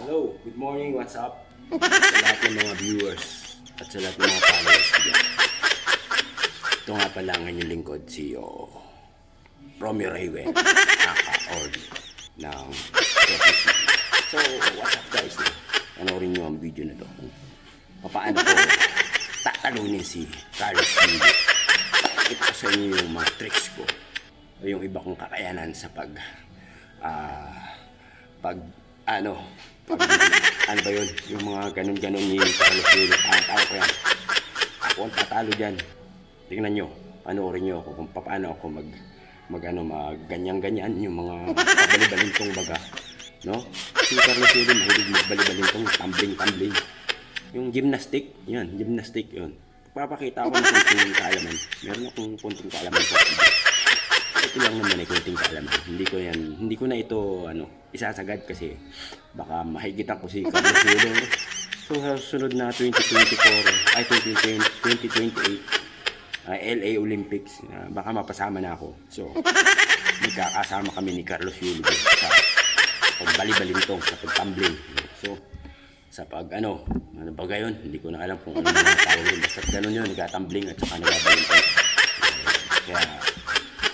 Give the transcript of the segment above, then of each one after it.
Hello, good morning, what's up? Sa lahat ng mga viewers at sa lahat ng mga followers ko dyan. Ito nga pala ang inyong lingkod, si oh, Romeo Raywen, aka Orly, ng. So, what's up guys? Panoorin nyo ang video na to. Kung paano ko tatalunin si Carlos Mundo. Ito sa inyo yung mga tricks ko o yung iba kong kakayanan sa pag ah pag ano? Ano ba yun? Yung mga ganun-ganun ni Carlos Yulo ah, tao ko yan. Ako ang tatalo dyan. Tingnan nyo. Panoorin nyo ako kung paano ako mag mag ano mag ganyan-ganyan yung mga pabalibalintong baga. No? Si Carlos Yulo mahilig magbalibalintong tumbling-tumbling yung gymnastic yan gymnastic yun. Papakita ako ng konting kaalaman. Meron akong konting kaalaman sa ito lang naman ay kunting kaalaman. Hindi ko yan, hindi ko na ito ano, isasagad kasi baka mahigitan ko si no? So sa susunod na 2024, ay 2020, 2028, ah, LA Olympics, ah, baka mapasama na ako. So magkakasama kami ni Carlos Yulo sa pagbalibalintong, sa pagtumbling. So sa pag ano, ano ba gayon? Hindi ko na alam kung ano yung tawag yun. Basta ganun yun, nagatumbling at saka nagabalintong. Kaya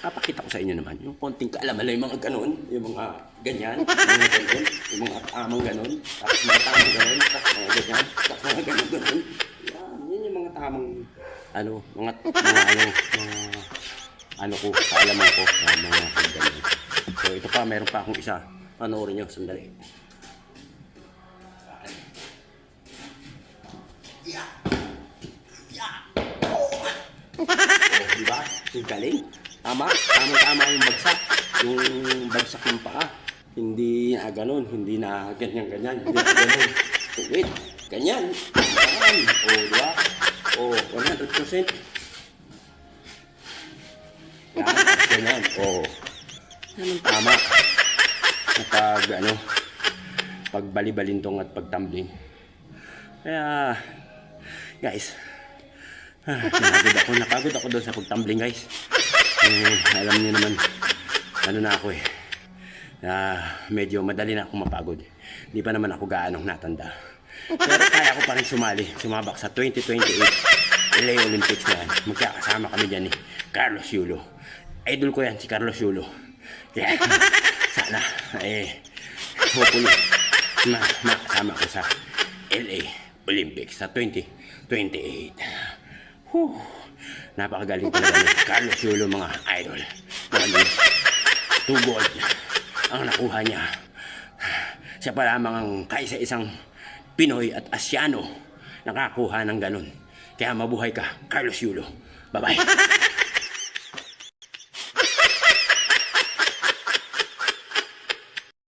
papakita ko sa inyo naman yung konting kaalaman lang yung mga ganun, yung mga ganyan, yung mga ganun, yung mga tamang ganun, tapos mga tamang ganun, tapos mga ganyan, tapos mga ganun ganun. Yan, yun yung mga tamang, ano, mga, mga ano, mga, ano ko, kaalaman ko sa mga ganun. So ito pa, meron pa akong isa. Panoorin nyo, sandali. Yeah. Yeah. Oh, di ba? Yung galing. Tama. Tama-tama yung bagsak. Yung bagsak ng paa. Hindi na ganun. Hindi na ganyan-ganyan. Hindi na ganun. Wait. Ganyan. Ganyan. O, di ba? O, 100%. Yan. Ganyan. O. Yan ang tama. Kapag, ano, pagbali-balintong at pagtumbling. Kaya, guys, Ah, napagod ako. Napagod ako doon sa pagtumbling, guys. Eh, alam niyo naman, ano na ako eh. Ah, medyo madali na ako mapagod. Hindi pa naman ako gaanong natanda. Pero kaya ko pa rin sumali, sumabak sa 2028 LA Olympics na yan. Magkakasama kami dyan ni Carlos Yulo. Idol ko yan, si Carlos Yulo. Yeah. Sana, eh, hopefully, ma makasama ko sa LA Olympics sa 2028. Whew. Napakagaling talaga ni Carlos Yulo mga idol. Two gold ang nakuha niya. Siya pa lamang ang kaisa isang Pinoy at Asyano nakakuha ng ganun. Kaya mabuhay ka, Carlos Yulo. Bye-bye.